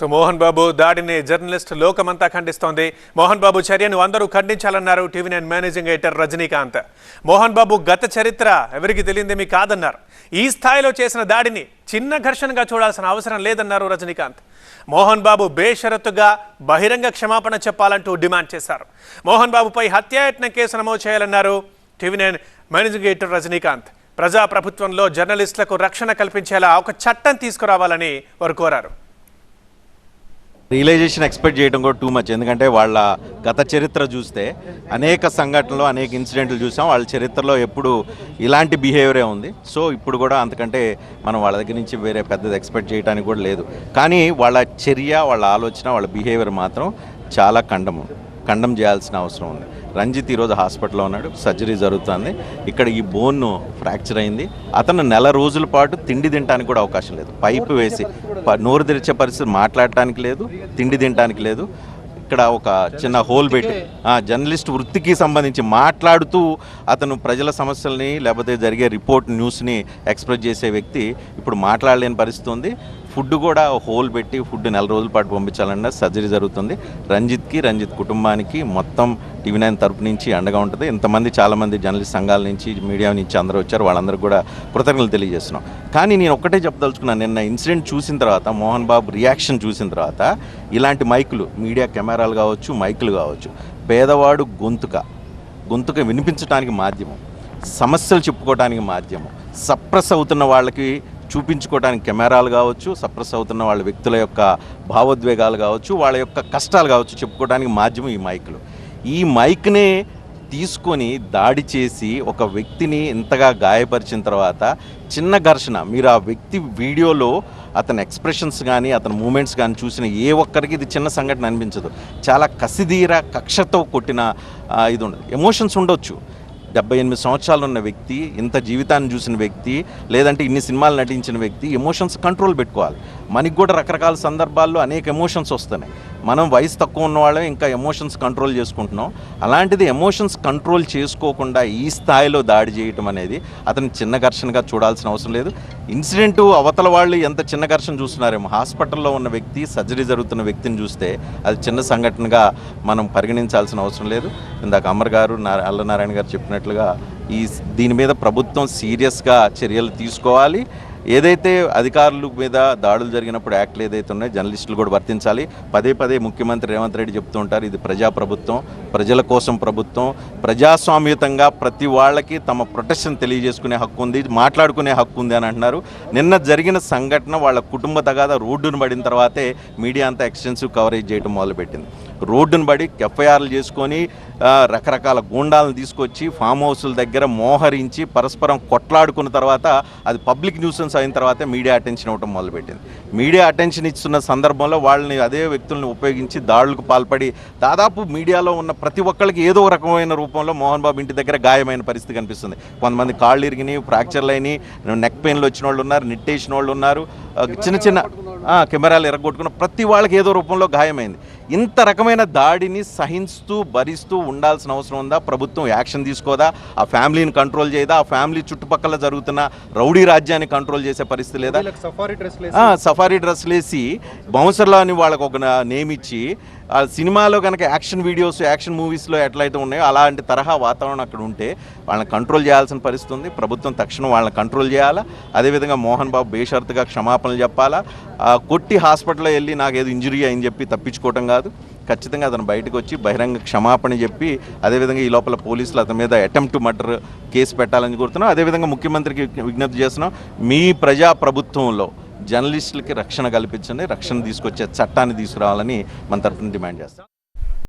So Mohan Babu దాడిని journalist లోకమంతా ఖండిస్తోంది. మోహన్ బాబు చర్యను అందరూ ఖండించాలన్నారు. TV nine managing editor Rajinikanth. Mohan Babu గత చరిత్ర ఎవరికి తెలియదేమీ కాదన్నారు. ఈ స్థాయిలో చేసిన దాడిని చిన్న ఘర్షణగా చూడాల్సిన అవసరం లేదన్నారు రజనీకాంత్. మోహన్ బాబు బేషరతుగా బహిరంగ క్షమాపణ చెప్పాలంటూ డిమాండ్ చేశారు. మోహన్ బాబుపై హత్యాయత్నం కేసు నమోదు చేయాలన్నారు TV nine managing editor Rajinikanth. ప్రజా ప్రభుత్వంలో జర్నలిస్టులకు రక్షణ కల్పించేలా ఒక చట్టం తీసుకురావాలని వారు కోరారు. రియలైజేషన్ ఎక్స్పెక్ట్ చేయడం కూడా టూ మచ్ ఎందుకంటే వాళ్ళ గత చరిత్ర చూస్తే అనేక సంఘటనలు అనేక ఇన్సిడెంట్లు చూసాం. వాళ్ళ చరిత్రలో ఎప్పుడు ఇలాంటి బిహేవియరే ఉంది. సో ఇప్పుడు కూడా అంతకంటే మనం వాళ్ళ దగ్గర నుంచి వేరే పెద్దది ఎక్స్పెక్ట్ చేయడానికి కూడా లేదు. కానీ వాళ్ళ చర్య వాళ్ళ ఆలోచన వాళ్ళ బిహేవియర్ మాత్రం చాలా ఖండము. ఖండం చేయాల్సిన అవసరం ఉంది. రంజిత్ ఈరోజు హాస్పిటల్లో ఉన్నాడు సర్జరీ జరుగుతుంది. ఇక్కడ ఈ బోన్ ఫ్రాక్చర్ అయింది. అతను నెల రోజుల పాటు తిండి తినడానికి కూడా అవకాశం లేదు. పైపు వేసి ప- నోరు తెరిచే పరిస్థితి మాట్లాడటానికి లేదు తిండి తినడానికి లేదు. ఇక్కడ ఒక చిన్న హోల్ పెట్టి జర్నలిస్ట్ వృత్తికి సంబంధించి మాట్లాడుతూ అతను ప్రజల సమస్యల్ని లేకపోతే జరిగే రిపోర్ట్ న్యూస్ని ఎక్స్ప్రెస్ చేసే వ్యక్తి ఇప్పుడు మాట్లాడలేని పరిస్థితి ఉంది. ఫుడ్ కూడా హోల్ పెట్టి ఫుడ్ నెల రోజుల పాటు పంపించాలన్న సర్జరీ జరుగుతుంది. రంజిత్కి రంజిత్ కుటుంబానికి మొత్తం టీవీ నైన్ తరపు నుంచి అండగా ఉంటుంది. ఇంతమంది చాలామంది జర్నలిస్ట్ సంఘాల నుంచి మీడియా నుంచి అందరూ వచ్చారు. వాళ్ళందరూ కూడా కృతజ్ఞతలు తెలియజేస్తున్నాం. కానీ నేను ఒక్కటే చెప్పదలుచుకున్నాను నిన్న ఇన్సిడెంట్ చూసిన తర్వాత మోహన్ బాబు రియాక్షన్ చూసిన తర్వాత ఇలాంటి మైకులు మీడియా కెమెరాలు కావచ్చు మైకులు కావచ్చు పేదవాడు గొంతుక గొంతుక వినిపించడానికి మాధ్యమం సమస్యలు చెప్పుకోవడానికి మాధ్యమం సప్రెస్ అవుతున్న వాళ్ళకి చూపించుకోవడానికి కెమెరాలు కావచ్చు సప్రెస్ అవుతున్న వాళ్ళ వ్యక్తుల యొక్క భావోద్వేగాలు కావచ్చు వాళ్ళ యొక్క కష్టాలు కావచ్చు చెప్పుకోవడానికి మాధ్యమం ఈ మైకులు. ఈ మైక్నే తీసుకొని దాడి చేసి ఒక వ్యక్తిని ఇంతగా గాయపరిచిన తర్వాత చిన్న ఘర్షణ మీరు ఆ వ్యక్తి వీడియోలో అతని ఎక్స్ప్రెషన్స్ కానీ అతని మూమెంట్స్ కానీ చూసిన ఏ ఒక్కరికి ఇది చిన్న సంఘటన అనిపించదు. చాలా కసిదీర కక్షతో కొట్టిన ఇది ఉండదు. ఎమోషన్స్ ఉండొచ్చు. డెబ్బై ఎనిమిది సంవత్సరాలు ఉన్న వ్యక్తి ఇంత జీవితాన్ని చూసిన వ్యక్తి లేదంటే ఇన్ని సినిమాలు నటించిన వ్యక్తి ఎమోషన్స్ కంట్రోల్ పెట్టుకోవాలి. మనకి కూడా రకరకాల సందర్భాల్లో అనేక ఎమోషన్స్ వస్తున్నాయి. మనం వయసు తక్కువ ఉన్న వాళ్ళం ఇంకా ఎమోషన్స్ కంట్రోల్ చేసుకుంటున్నాం. అలాంటిది ఎమోషన్స్ కంట్రోల్ చేసుకోకుండా ఈ స్థాయిలో దాడి చేయటం అనేది అతని చిన్న ఘర్షణగా చూడాల్సిన అవసరం లేదు. ఇన్సిడెంట్ అవతల వాళ్ళు ఎంత చిన్న ఘర్షణ చూస్తున్నారేమో. హాస్పిటల్లో ఉన్న వ్యక్తి సర్జరీ జరుగుతున్న వ్యక్తిని చూస్తే అది చిన్న సంఘటనగా మనం పరిగణించాల్సిన అవసరం లేదు. ఇందాక అమర్ గారు అల్లనారాయణ గారు చెప్పినట్లుగా ఈ దీని మీద ప్రభుత్వం సీరియస్గా చర్యలు తీసుకోవాలి. ఏదైతే అధికారుల మీద దాడులు జరిగినప్పుడు యాక్ట్లు ఏదైతే ఉన్నాయో జర్నలిస్టులు కూడా వర్తించాలి. పదే పదే ముఖ్యమంత్రి రేవంత్ రెడ్డి చెప్తూ ఉంటారు ఇది ప్రజా ప్రభుత్వం ప్రజల కోసం ప్రభుత్వం. ప్రజాస్వామ్యతంగా ప్రతి వాళ్ళకి తమ ప్రొటెక్షన్ తెలియజేసుకునే హక్కు ఉంది మాట్లాడుకునే హక్కు ఉంది అని అంటున్నారు. నిన్న జరిగిన సంఘటన వాళ్ళ కుటుంబ తగాద రోడ్డును పడిన తర్వాతే మీడియా అంతా ఎక్స్టెన్సివ్ కవరేజ్ చేయడం మొదలుపెట్టింది. రోడ్డును పడి ఎఫ్ఐఆర్లు చేసుకొని రకరకాల గూండాలను తీసుకొచ్చి ఫామ్ హౌస్ల దగ్గర మోహరించి పరస్పరం కొట్లాడుకున్న తర్వాత అది పబ్లిక్ న్యూసెన్స్ అయిన తర్వాత మీడియా అటెన్షన్ ఇవ్వడం మొదలుపెట్టింది. మీడియా అటెన్షన్ ఇస్తున్న సందర్భంలో వాళ్ళని అదే వ్యక్తులను ఉపయోగించి దాడులకు పాల్పడి దాదాపు మీడియాలో ఉన్న ప్రతి ఒక్కరికి ఏదో రకమైన రూపంలో మోహన్ బాబు ఇంటి దగ్గర గాయమైన పరిస్థితి కనిపిస్తుంది. కొంతమంది కాళ్ళు ఇరిగినాయి ఫ్రాక్చర్లు అయినాయి నెక్ పెయిన్లు వచ్చిన వాళ్ళు ఉన్నారు నిట్టేసిన వాళ్ళు ఉన్నారు చిన్న చిన్న కెమెరాలు ఎరగొట్టుకున్న ప్రతి వాళ్ళకి ఏదో రూపంలో గాయమైంది. ఇంత రకమైన దాడిని సహిస్తూ భరిస్తూ ఉండాల్సిన అవసరం ఉందా? ప్రభుత్వం యాక్షన్ తీసుకోదా? ఆ ఫ్యామిలీని కంట్రోల్ చేయదా? ఆ ఫ్యామిలీ చుట్టుపక్కల జరుగుతున్న రౌడీ రాజ్యాన్ని కంట్రోల్ చేసే పరిస్థితి లేదా? సఫారీ డ్రెస్ ఆ, సఫారీ డ్రెస్లు వేసి బౌన్సర్లో అని వాళ్ళకు ఒక నా- నేమ్ ఇచ్చి ఆ సినిమాలో కనుక యాక్షన్ వీడియోస్ యాక్షన్ మూవీస్లో ఎట్లయితే ఉన్నాయో అలాంటి తరహా వాతావరణం అక్కడ ఉంటే వాళ్ళని కంట్రోల్ చేయాల్సిన పరిస్థితి ఉంది. ప్రభుత్వం తక్షణం వాళ్ళని కంట్రోల్ చేయాలా? అదేవిధంగా మోహన్ బాబు బేషరతుగా క్షమాపణలు చెప్పాలా? కొట్టి హాస్పిటల్లో వెళ్ళి నాకు ఏదో ఇంజురీ అయింది చెప్పి తప్పించుకోవటం కాదు. ఖచ్చితంగా అతను బయటకు వచ్చి బహిరంగ క్షమాపణ చెప్పి అదేవిధంగా ఈ లోపల పోలీసులు అతని మీద అటెంప్ట్ మర్డర్ కేసు పెట్టాలని కోరుతున్నాం. అదేవిధంగా ముఖ్యమంత్రికి విజ్ఞప్తి చేస్తున్నాం. మీ ప్రజా ప్రభుత్వంలో జర్నలిస్టులకి రక్షణ కల్పించండి రక్షణ తీసుకొచ్చే చట్టాన్ని తీసుకురావాలని మన తరఫున డిమాండ్ చేస్తాం.